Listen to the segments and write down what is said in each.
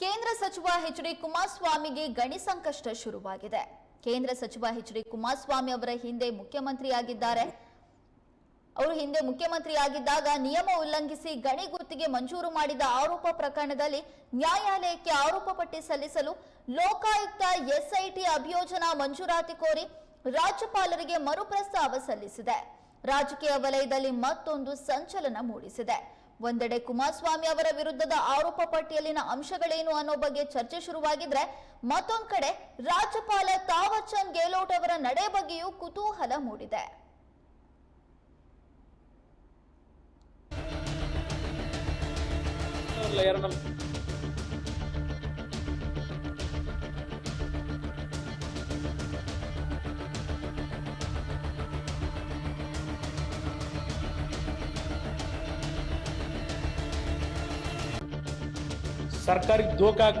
ಕೇಂದ್ರ ಸಚಿವ H D ಕುಮಾರಸ್ವಾಮಿಗೆ ಗಣಿ ಸಂಕಷ್ಟ ಶುರುವಾಗಿದೆ. ಕೇಂದ್ರ ಸಚಿವ ಎಚ್ ಡಿ ಕುಮಾರಸ್ವಾಮಿ ಅವರ ಹಿಂದೆ ಮುಖ್ಯಮಂತ್ರಿಯಾಗಿದ್ದಾರೆ. ಅವರು ಹಿಂದೆ ಮುಖ್ಯಮಂತ್ರಿಯಾಗಿದ್ದಾಗ ನಿಯಮ ಉಲ್ಲಂಘಿಸಿ ಗಣಿ ಗುತ್ತಿಗೆ ಮಂಜೂರು ಮಾಡಿದ ಆರೋಪ ಪ್ರಕರಣದಲ್ಲಿ ನ್ಯಾಯಾಲಯಕ್ಕೆ ಆರೋಪ ಪಟ್ಟಿ ಸಲ್ಲಿಸಲು ಲೋಕಾಯುಕ್ತ ಎಸ್ಐಟಿ ಅಭಿಯೋಜನಾ ಮಂಜೂರಾತಿ ಕೋರಿ ರಾಜ್ಯಪಾಲರಿಗೆ ಮರುಪ್ರಸ್ತಾವ ಸಲ್ಲಿಸಿದೆ. ರಾಜಕೀಯ ವಲಯದಲ್ಲಿ ಮತ್ತೊಂದು ಸಂಚಲನ ಮೂಡಿಸಿದೆ. ಒಂದೆಡೆ ಕುಮಾರಸ್ವಾಮಿ ಅವರ ವಿರುದ್ಧದ ಆರೋಪ ಪಟ್ಟಿಯಲ್ಲಿನ ಅಂಶಗಳೇನು ಅನ್ನೋ ಬಗ್ಗೆ ಚರ್ಚೆ ಶುರುವಾಗಿದ್ರೆ ಮತ್ತೊಂದು ಕಡೆ ರಾಜ್ಯಪಾಲ ತಾವರ್ ಚಂದ್ ಗೆಹ್ಲೋಟ್ ಅವರ ನಡೆ ಬಗ್ಗೆಯೂ ಕುತೂಹಲ ಮೂಡಿದೆ. ಸರ್ಕಾರಕ್ಕೆ ದೋಕಾಕ್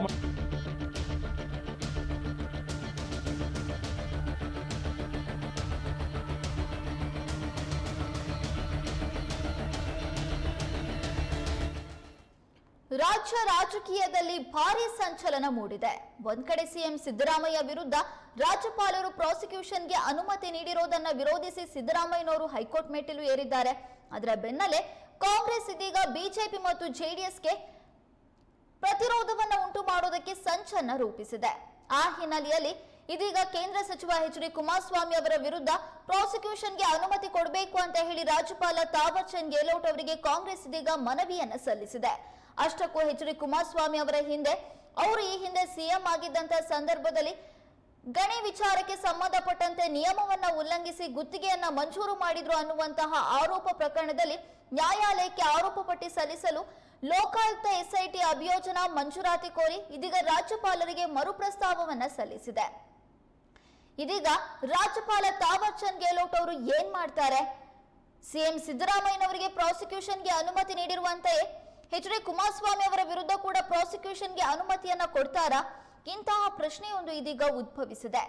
ರಾಜ್ಯ ರಾಜಕೀಯದಲ್ಲಿ ಭಾರಿ ಸಂಚಲನ ಮೂಡಿದೆ. ಒಂದ್ ಕಡೆ ಸಿಎಂ ಸಿದ್ದರಾಮಯ್ಯ ವಿರುದ್ಧ ರಾಜ್ಯಪಾಲರು ಪ್ರಾಸಿಕ್ಯೂಷನ್ಗೆ ಅನುಮತಿ ನೀಡಿರೋದನ್ನ ವಿರೋಧಿಸಿ ಸಿದ್ದರಾಮಯ್ಯನವರು ಹೈಕೋರ್ಟ್ ಮೆಟ್ಟಿಲು ಏರಿದ್ದಾರೆ. ಅದರ ಬೆನ್ನಲ್ಲೇ ಕಾಂಗ್ರೆಸ್ ಇದೀಗ ಬಿಜೆಪಿ ಮತ್ತು ಜೆಡಿಎಸ್ಗೆ ಪ್ರತಿರೋಧವನ್ನ ಉಂಟು ಮಾಡೋದಕ್ಕೆ ಸಂಚನ್ನ ರೂಪಿಸಿದೆ. ಆ ಹಿನ್ನೆಲೆಯಲ್ಲಿ ಇದೀಗ ಕೇಂದ್ರ ಸಚಿವ ಎಚ್ ಡಿ ಕುಮಾರಸ್ವಾಮಿ ಅವರ ವಿರುದ್ಧ ಪ್ರಾಸಿಕ್ಯೂಷನ್ಗೆ ಅನುಮತಿ ಕೊಡಬೇಕು ಅಂತ ಹೇಳಿ ರಾಜ್ಯಪಾಲ ತಾವರ್ ಚಂದ್ ಗೆಹ್ಲೋಟ್ ಅವರಿಗೆ ಕಾಂಗ್ರೆಸ್ ಇದೀಗ ಮನವಿಯನ್ನು ಸಲ್ಲಿಸಿದೆ. ಅಷ್ಟಕ್ಕೂ ಎಚ್ ಡಿ ಕುಮಾರಸ್ವಾಮಿ ಅವರ ಹಿಂದೆ, ಅವರು ಈ ಹಿಂದೆ ಸಿಎಂ ಆಗಿದ್ದಂತಹ ಸಂದರ್ಭದಲ್ಲಿ ಗಣಿ ವಿಚಾರಕ್ಕೆ ಸಂಬಂಧಪಟ್ಟಂತೆ ನಿಯಮವನ್ನ ಉಲ್ಲಂಘಿಸಿ ಗುತ್ತಿಗೆಯನ್ನ ಮಂಜೂರು ಮಾಡಿದ್ರು ಅನ್ನುವಂತಹ ಆರೋಪ ಪ್ರಕರಣದಲ್ಲಿ ನ್ಯಾಯಾಲಯಕ್ಕೆ ಆರೋಪ ಪಟ್ಟಿ ಸಲ್ಲಿಸಲು ಲೋಕಾಯುಕ್ತ ಎಸ್ಐಟಿ ಅಭಿಯೋಜನಾ ಮಂಜೂರಾತಿ ಕೋರಿ ಇದೀಗ ರಾಜ್ಯಪಾಲರಿಗೆ ಮರುಪ್ರಸ್ತಾವವನ್ನ ಸಲ್ಲಿಸಿದೆ. ಇದೀಗ ರಾಜ್ಯಪಾಲ ತಾವರ್ ಚಂದ್ ಗೆಹ್ಲೋಟ್ ಅವರು ಏನ್ ಮಾಡ್ತಾರೆ? ಸಿಎಂ ಸಿದ್ದರಾಮಯ್ಯನವರಿಗೆ ಪ್ರಾಸಿಕ್ಯೂಷನ್ಗೆ ಅನುಮತಿ ನೀಡಿರುವಂತೆಯೇ ಎಚ್ ಡಿ ಕುಮಾರಸ್ವಾಮಿ ಅವರ ವಿರುದ್ಧ ಕೂಡ ಪ್ರಾಸಿಕ್ಯೂಷನ್ಗೆ ಅನುಮತಿಯನ್ನ ಕೊಡ್ತಾರಾ? ಇಂತಹ ಪ್ರಶ್ನೆಯೊಂದು ಇದೀಗ ಉದ್ಭವಿಸಿದೆ.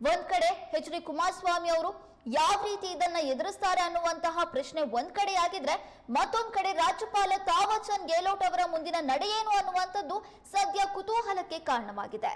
ಒಂದ್ ಕಡೆ ಎಚ್ ಡಿ ಕುಮಾರಸ್ವಾಮಿ ಅವರು ಯಾವ ರೀತಿ ಇದನ್ನ ಎದುರಿಸ್ತಾರೆ ಅನ್ನುವಂತಹ ಪ್ರಶ್ನೆ ಒಂದ್ ಕಡೆ ಆಗಿದ್ರೆ ಮತ್ತೊಂದ್ ಕಡೆ ರಾಜ್ಯಪಾಲ ತಾವರ್ ಚಂದ್ ಗೆಹ್ಲೋಟ್ ಅವರ ಮುಂದಿನ ನಡೆಯೇನು ಅನ್ನುವಂಥದ್ದು ಸದ್ಯ ಕುತೂಹಲಕ್ಕೆ ಕಾರಣವಾಗಿದೆ.